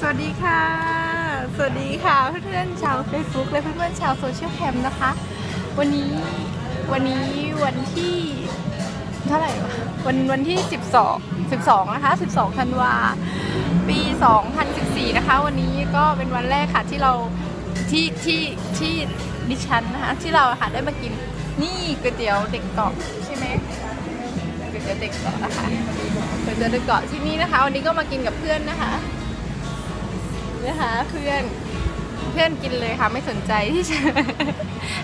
สวัสดีค่ะ สวัสดีค่ะเพื่อนๆชาว Facebook และเพื่อนๆชาวโซเชียลแคมนะคะ วันนี้วันนี้วันที่เท่าไหร่วะวันวันที่ 12 12 นะคะ 12ธันวาปี 2014 นะคะ วันนี้ก็เป็นวันแรกค่ะที่เราที่ที่ที่ดิฉันนะคะที่เราค่ะได้มากินนี่ก๋วยเตี๋ยวเด็กเกาะใช่ไหมก๋วยเตี๋ยวเด็กเกาะนะคะ เตี๋ยวเด็กเกาะที่นี่นะคะ วันนี้ก็มากินกับเพื่อนนะคะนะคะเพื่อนเพื่อนกินเลยค่ะไม่สนใจที่จะ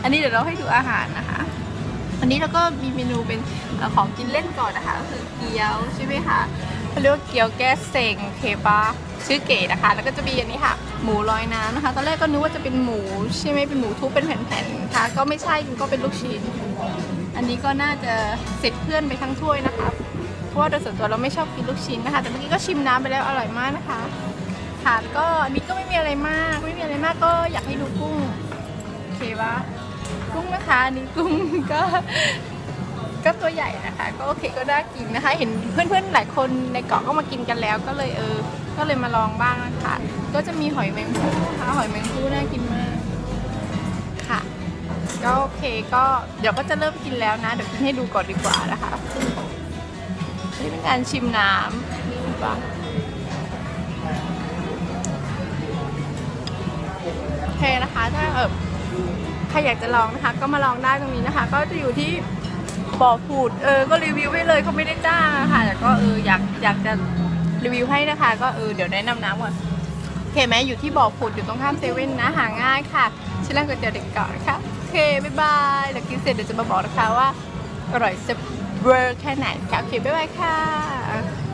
อันนี้เดี๋ยวเราให้ดูอาหารนะคะ อันนี้เราก็มีเมนูเป็นของกินเล่นก่อนนะคะก็คือเกี๊ยวใช่ไหมคะเขาเรียกว่าเกี๊ยวแก้เซ็งเคปาชื่อเก๋นะคะ แล้วก็จะมีอันนี้ค่ะ หมูลอยน้ำนะคะตอนแรกก็นึกว่าจะเป็นหมูใช่ไหมเป็นหมูทุบเป็นแผ่นๆนะคะก็ไม่ใช่ก็เป็นลูกชิ้น อันนี้ก็น่าจะเสร็จเพื่อนไปทั้งถ้วยนะคะ เพราะว่าโดยส่วนตัวเราไม่ชอบกินลูกชิ้นนะคะ แต่เมื่อกี้ก็ชิมน้ำไปแล้วอร่อยมากนะคะค่ะก็อันนี้ก็ไม่มีอะไรมาก ไม่มีอะไรมากก็อยากให้ดูกุ้งโอเคปะกุ้งนะคะอันนี้กุ้งก็ก็ตัวใหญ่นะคะ ก็โอเคก็น่ากินนะคะ เห็นเพื่อนๆหลายคนในเกาะก็มากินกันแล้ว ก็เลยเออ ก็เลยมาลองบ้างนะคะ ก็จะมีหอยแมงภู่นะคะหอยแมงภู่น่ากินมากค่ะก็โอเคก็เดี๋ยวก็จะเริ่มกินแล้วนะ เดี๋ยวกินให้ดูก่อนดีกว่านะคะ นี่เป็นการชิมน้ำนี่ปะโอเคนะคะถ้าเออใครอยากจะลองนะคะ ก็มาลองได้ตรงนี้นะคะ ก็จะอยู่ที่บ่อผูดเออก็รีวิวให้เลยเขาไม่ได้จ้างอะค่ะแต่ก็เอออยากอยากจะรีวิวให้นะคะ ก็เออเดี๋ยวแนะนำน้ำก่อนโอเคไหมอยู่ที่บ่อผูดอยู่ตรงข้ามเซเว่นนะหาง่ายค่ะชื่อร้านก๋วยเตี๋ยวเด็กเก่านะคะโอเคบ๊ายบายเดี๋ยวกินเสร็จเดี๋ยวจะมาบอกนะคะว่าอร่อยเซ เวอร์แค่ไหนค่ะโอเคบ๊ายบายค่ะ